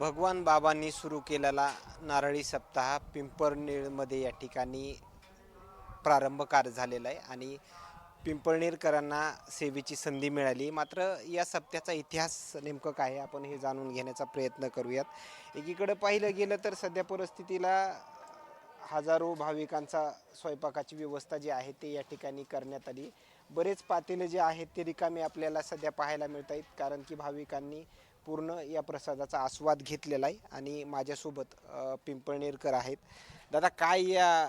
भगवान बाबांनी सुरू केलेला नारळी सप्ताह पिंपळनेरमध्ये या ठिकाणी प्रारंभ कार्य झालेला आहे आणि पिंपळनेरकरांना सेवेची संधी मिळाली. मात्र या सप्त्याचा इतिहास नेमकं काय आहे आपण हे जाणून घेण्याचा प्रयत्न करूयात. एकीकडे पाहिलं गेलं तर सध्या परिस्थितीला हजारो भाविकांचा स्वयंपाकाची व्यवस्था जी आहे ते या ठिकाणी करण्यात आली. बरेच पातेले जे आहेत ते रिकामे आपल्याला सध्या पाहायला मिळत आहेत कारण की भाविकांनी पूर्ण या प्रसादाचा आस्वाद घेतलेला आहे आणि माझ्यासोबत पिंपळनेरकर आहेत. दादा काय या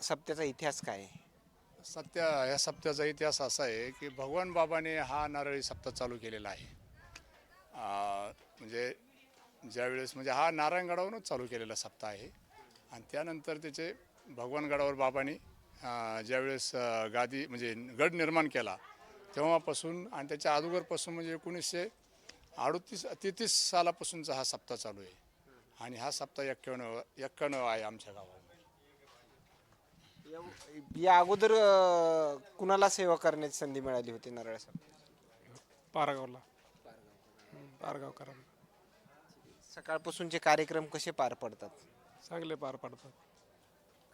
सप्त्याचा इतिहास काय आहे? सत्य या सप्त्याचा इतिहास असा आहे की भगवान बाबाने हा नारळी सप्ताह चालू केलेला आहे. आ, म्हणजे ज्यावेळेस म्हणजे हा नारायणगडावरूनच चालू केलेला सप्ताह आहे. आणि त्यानंतर त्याचे भगवानगडावर बाबाने आ, ज्यावेळेस आ, गादी म्हणजे गड निर्माण केला तेव्हापासून आणि त्याच्या अगोदरपासून म्हणजे एकोणीसशे अडतीस तेहतीस सालापासूनचा हा सप्ताह चालू आहे. आणि हा सप्ताह एक्क्याण्णव एक्क्याण्णव आहे आमच्या गावामध्ये. या- या अगोदर अ, कुणाला सेवा करण्याची संधी मिळाली होती नारळ सप्ताह पारगावला. पारगावकरांना. सकाळपासूनचे कार्यक्रम कसे पार पडतात? चांगले पार पडतात.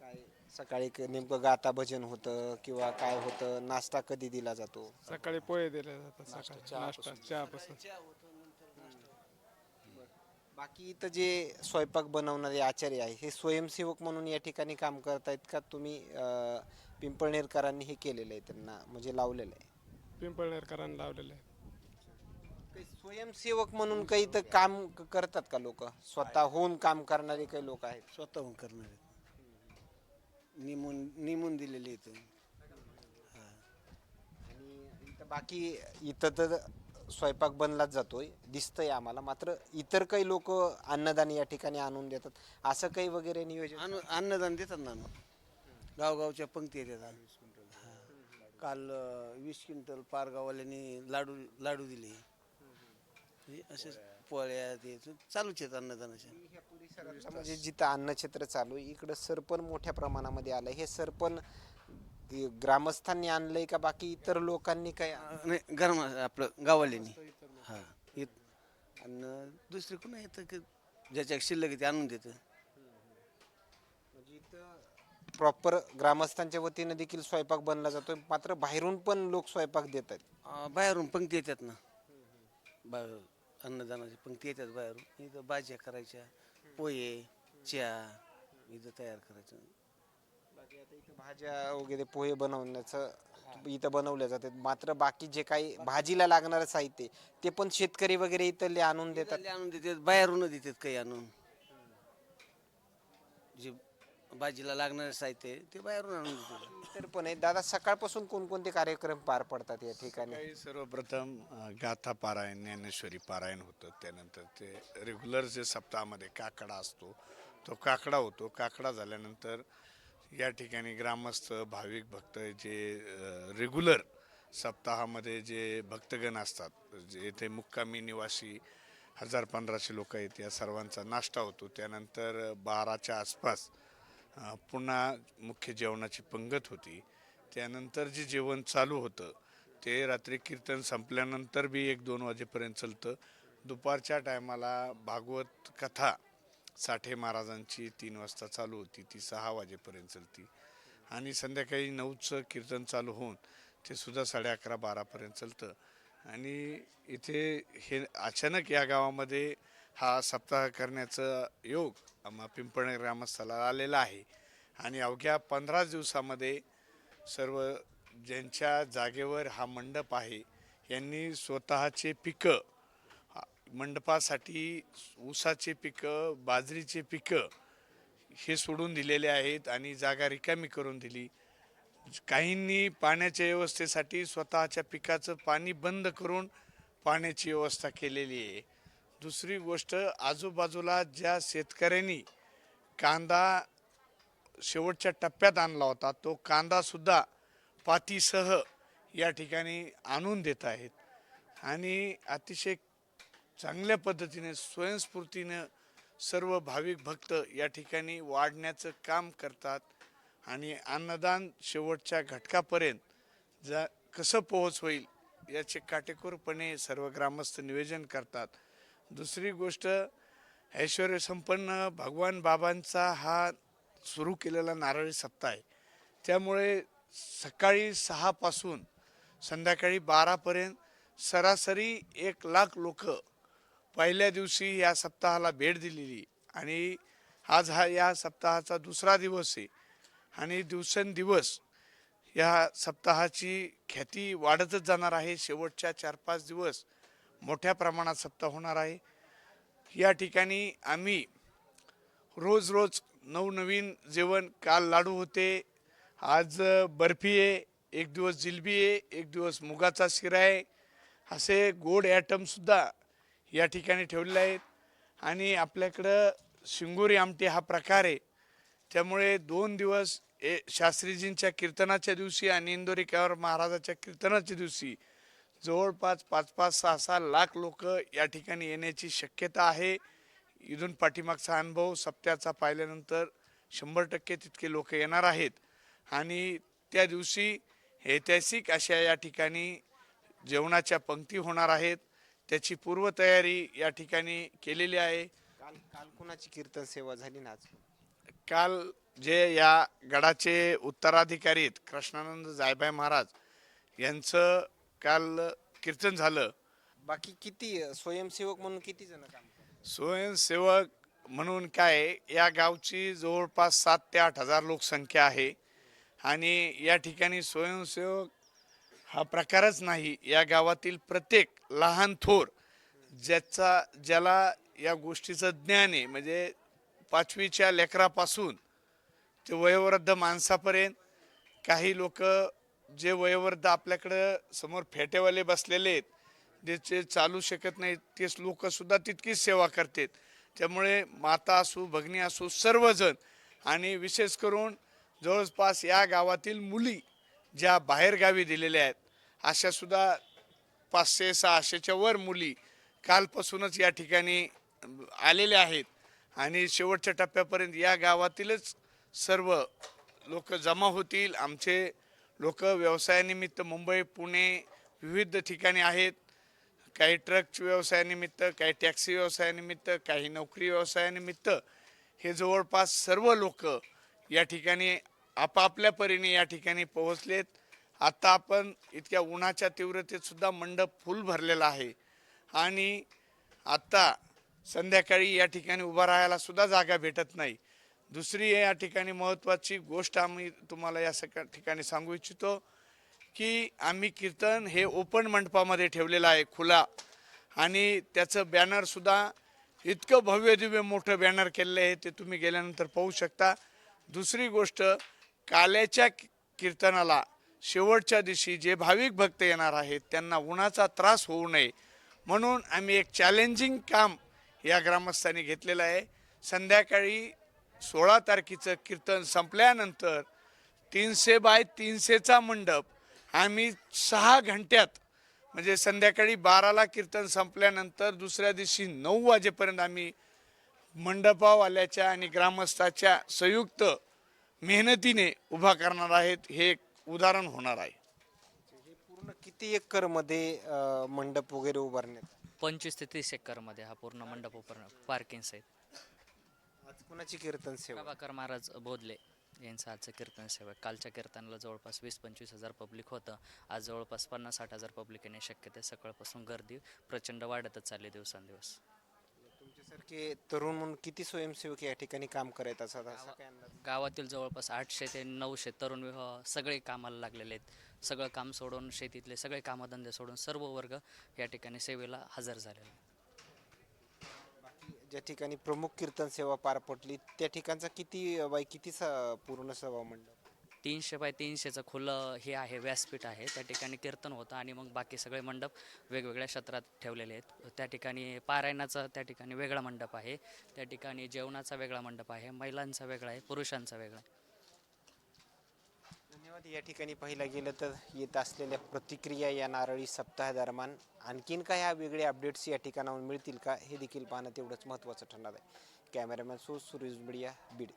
काय सकाळी क- नेमकं गाता भजन होतं किंवा काय होतं? नाश्ता कधी दिला जातो? सकाळी पोहे दिले जातात सकाळी. नाश्ता चहापासून. बाकी इथं जे स्वयंपाक बनवणारे आचार्य आहे हे स्वयंसेवक म्हणून या ठिकाणी काम करतायत का? तुम्ही अं, पिंपळनेरकरांनी हे केलेलं आहे त्यांना म्हणजे लावलेलं आहे? पिंपळनेरकरांना लावलेले आहे. काही स्वयंसेवक म्हणून काही तर काम क- करतात का लोक? स्वतःहून काम करणारे काही लोक आहेत? स्वतःहून करणार. आहेत निमून निमून दिलेले इथं. आणि इथं बाकी इथं तर स्वयंपाक बनलाच जातोय दिसतंय आम्हाला. मात्र इतर काही लोक अन्नदान या ठिकाणी आणून देतात. असं काही वगैरे नियोजन? अन्न अन्नदान देतात ना मग. गावगावच्या पंक्ती देतात हा. काल अं, वीस क्विंटल पारगाववाल्यांनी लाडू लाडू दिले. हे असेच पोळ्या ते चालूच आहेत अन्नदानाच्या म्हणजे जिथं अन्नक्षेत्र चालू आहे इकडं सरपण मोठ्या प्रमाणामध्ये आलंय. हे सरपण हे ग्रामस्थांनी आणलंय का बाकी इतर लोकांनी काय नाही गरम आपलं गाववाल्यांनी. हा येत आणि दुसरे कोण येतं की ज्याच्या शिल्लक ते आणून देतं. म्हणजे इथं प्रॉपर ग्रामस्थांच्या वतीनं देखील स्वयंपाक बनला जातोय. मात्र बाहेरून पण लोक स्वयंपाक देत आहेत अं, बाहेरून पंक्ती येतात ना. बा अन्नदानाची पंक्ती येतात बाहेरून. इथं भाज्या करायच्या पोहे चहा इथं तयार करायचं. बाकी आता इथं भाज्या वगैरे पोहे बनवण्याचं इथं बनवल्या जातात. मात्र बाकी जे काही भाजीला लागणारं साहित्य ते पण शेतकरी वगैरे इथले आणून देतात. इथले आणून देतात. बाहेरून देतात काही आणून. जे भाजीला लागणारे साहित्य आहे, ते बाहेरून आणून देतात. इतर पण आहेत दादा सकाळपासून कोणकोणते कार्यक्रम पार पडतात या ठिकाणी? काही सर्वप्रथम अ, गाथा पारायण ज्ञानेश्वरी पारायण होतं. त्यानंतर ते रेग्युलर जे सप्ताहामध्ये काकडा असतो तो काकडा होतो. काकडा झाल्यानंतर या ठिकाणी ग्रामस्थ भाविक भक्त जे रेग्युलर सप्ताहामध्ये जे भक्तगण असतात जे येथे मुक्कामी निवासी हजार पंधराशे लोक आहेत या सर्वांचा नाश्ता होतो. त्यानंतर बाराच्या आसपास पुन्हा मुख्य जेवणाची पंगत होती. त्यानंतर जे जेवण चालू होतं ते रात्री कीर्तन संपल्यानंतर बी एक दोन वाजेपर्यंत चालतं. दुपारच्या टायमाला भागवत कथा साठे महाराजांची तीन वाजता चालू होती ती सहा वाजेपर्यंत चालती. आणि संध्याकाळी नऊचं कीर्तन चालू होऊन ते सुद्धा साडे अकरा बारापर्यंत चालतं. आणि इथे हे अचानक या गावामध्ये हा सप्ताह करण्याचं योग आम्हा पिंपळणे ग्रामस्थाला आलेला आहे. आणि अवघ्या पंधरा दिवसामध्ये सर्व ज्यांच्या जागेवर हा मंडप आहे यांनी स्वतःचे पिकं मंडपासाठी ऊसाचे पिकं बाजरीचे पिकं हे सोडून दिलेले आहेत आणि जागा रिकामी करून दिली. काहींनी पाण्याच्या व्यवस्थेसाठी स्वतःच्या पिकाचं पाणी बंद करून पाण्याची व्यवस्था केलेली आहे. दुसरी गोष्ट आजूबाजूला ज्या शेतकऱ्यांनी कांदा शेवटच्या टप्प्यात आणला होता तो कांदासुद्धा पातीसह या ठिकाणी आणून देत आहेत. आणि अतिशय चांगल्या पद्धतीने स्वयंस्फूर्तीनं सर्व भाविक भक्त या ठिकाणी वाढण्याचं काम करतात आणि अन्नदान शेवटच्या घटकापर्यंत जा कसं पोहोच होईल याचे काटेकोरपणे सर्व ग्रामस्थ नियोजन करतात. दुसरी गोष्ट ऐश्वर्यसंपन्न भगवान बाबांचा हा सुरू केलेला नारळी सप्ताह आहे. त्यामुळे सकाळी सहापासून संध्याकाळी बारापर्यंत सरासरी एक लाख लोक पहिल्या दिवशी या सप्ताहाला भेट दिलेली आणि आज हा या सप्ताहाचा दुसरा दिवस आहे. आणि दिवसेंदिवस या सप्ताहाची ख्याती वाढतच जाणार आहे. शेवटच्या चार पाच दिवस मोठ्या प्रमाणात सप्ताह होणार आहे. या ठिकाणी आम्ही रोज रोज नवनवीन जेवण काल लाडू होते. आज बर्फी आहे एक दिवस जिलबी आहे एक दिवस मुगाचा शिरा आहे. असे गोड ॲटमसुद्धा या ठिकाणी ठेवलेले आहेत. आणि आपल्याकडं शिंगोरी आमटी हा प्रकार आहे. त्यामुळे दोन दिवस ए शास्त्रीजींच्या कीर्तनाच्या दिवशी आणि इंदोरीकर महाराजाच्या कीर्तनाच्या दिवशी जवळपास पाच पाच सहा सहा लाख लोक या ठिकाणी येण्याची शक्यता आहे. इथून पाठीमागचा अनुभव सप्त्याचा पाहिल्यानंतर शंभर टक्के तितके लोक येणार आहेत. आणि त्या दिवशी ऐतिहासिक अशा या ठिकाणी जेवणाच्या पंक्ती होणार आहेत. त्याची पूर्वतयारी या ठिकाणी केलेली आहे. काल काल कुणाची कीर्तन सेवा झाली ना आज? काल जे या गडाचे उत्तराधिकारी आहेत कृष्णानंद जायबाई महाराज यांचं काल कीर्तन झालं. बाकी किती स्वयंसेवक म्हणून किती जण काम करतात? स्वयंसेवक म्हणून काय या गावची जवळपास सात ते आठ हजार लोकसंख्या आहे. आणि या ठिकाणी स्वयंसेवक हा प्रकारच नाही. या गावातील प्रत्येक लहान थोर ज्याचा ज्याला या गोष्टीचं ज्ञान आहे म्हणजे पाचवीच्या लेकरापासून ते वयोवृद्ध माणसापर्यंत काही लोक जे वयोवृद्ध आपल्याकडं समोर फेटेवाले बसलेले आहेत ज्याचे चालू शकत नाहीत तेच लोकसुद्धा तितकीच सेवा करतात. त्यामुळे माता असू भगिनी असू सर्वजण आणि विशेष करून जवळपास या गावातील मुली ज्या बाहेरगावी दिलेल्या आहेत अशा सुद्धा पाचशे सहाशेच्या वर मुली कालपासूनच या ठिकाणी आलेल्या आहेत. आणि शेवटच्या टप्प्यापर्यंत या गावातीलच सर्व लोक जमा होतील. आमचे लोक व्यवसायानिमित्त मुंबई पुणे विविध ठिकाणी आहेत. काही ट्रक व्यवसायानिमित्त काही टॅक्सी व्यवसायानिमित्त काही नोकरी व्यवसायानिमित्त हे जवळपास सर्व लोक या ठिकाणी आपापल्या परीने या ठिकाणी पोहोचलेत. आता आपण इतक्या उन्हाच्या तीव्रतेत सुद्धा मंडप फुल भरलेला आहे. आणि आत्ता संध्याकाळी या ठिकाणी उभा राहायला सुद्धा जागा भेटत नाही. दुसरी या ठिकाणी महत्त्वाची गोष्ट आम्ही तुम्हाला या सगळ्या ठिकाणी सांगू इच्छितो की आम्ही कीर्तन हे ओपन मंडपामध्ये ठेवलेलं आहे खुला. आणि त्याचं बॅनरसुद्धा इतकं भव्य दिव्य मोठं बॅनर केलेलं आहे ते तुम्ही गेल्यानंतर पाहू शकता. दुसरी गोष्ट काल्याच्या कीर्तनाला शेवटच्या दिवशी जे भाविक भक्त येणार आहेत त्यांना उन्हाचा त्रास होऊ नये. म्हणून आम्ही एक चॅलेंजिंग काम या ग्रामस्थांनी घेतलेलं आहे. संध्याकाळी सोळा तारखेचं कीर्तन संपल्यानंतर तीनशे बाय तीनशेचा मंडप आम्ही सहा घंट्यात म्हणजे संध्याकाळी बाराला कीर्तन संपल्यानंतर दुसऱ्या दिवशी नऊ वाजेपर्यंत आम्ही मंडपावाल्याच्या आणि ग्रामस्थाच्या संयुक्त मेहनतीने उभा करणार आहेत. हे एक उदाहरण होणार आहे. हे पूर्ण किती एकरमध्ये मंडप वगैरे उभारण्यात? पंचवीस ते तीस एकरमध्ये हा पूर्ण मंडप उपर पार्किंग सहित आज कुणाची कीर्तन सेवा? प्रभाकर महाराज बोधले यांचं आजचं कीर्तन सेवा. कालच्या कीर्तनाला जवळपास वीस पंचवीस हजार पब्लिक होतं. आज जवळपास पन्नास साठ हजार पब्लिक येण्याची शक्यता सकाळपासून गर्दी प्रचंड वाढतच चालली दिवसांदिवस. तुमच्यासारखे तरुण म्हणून किती स्वयंसेवक या ठिकाणी काम करत असतात असा काय अंदाज? गावातील जवळपास आठशे ते नऊशे तरुण विवाह सगळे कामाला लागलेले आहेत. सगळं काम सोडून शेतीतले सगळे कामधंदे सोडून सर्व वर्ग या ठिकाणी सेवेला हजर झालेले. ज्या ठिकाणी प्रमुख कीर्तन सेवा पार पडली त्या ठिकाणचा किती बाय किती स- पूर्ण सभा मंडप? तीनशे बाय तीनशेचं खुलं हे आहे व्यासपीठ आहे. त्या ठिकाणी कीर्तन होतं आणि मग बाकी सगळे मंडप वेगवेगळ्या क्षेत्रात ठेवलेले आहेत. त्या ठिकाणी पारायणाचा त्या ठिकाणी वेगळा मंडप आहे. त्या ठिकाणी जेवणाचा वेगळा मंडप आहे. महिलांचा वेगळा आहे पुरुषांचा वेगळा आहे. धन्यवाद. या ठिकाणी पाहिलं गेलं तर येत असलेल्या प्रतिक्रिया या नारळी सप्ताह दरम्यान आणखीन काय ह्या वेगळे अपडेट्स या ठिकाणाहून मिळतील का हे देखील पाहणं तेवढंच महत्त्वाचं ठरणार आहे. Cameraman so Suresh media Beed.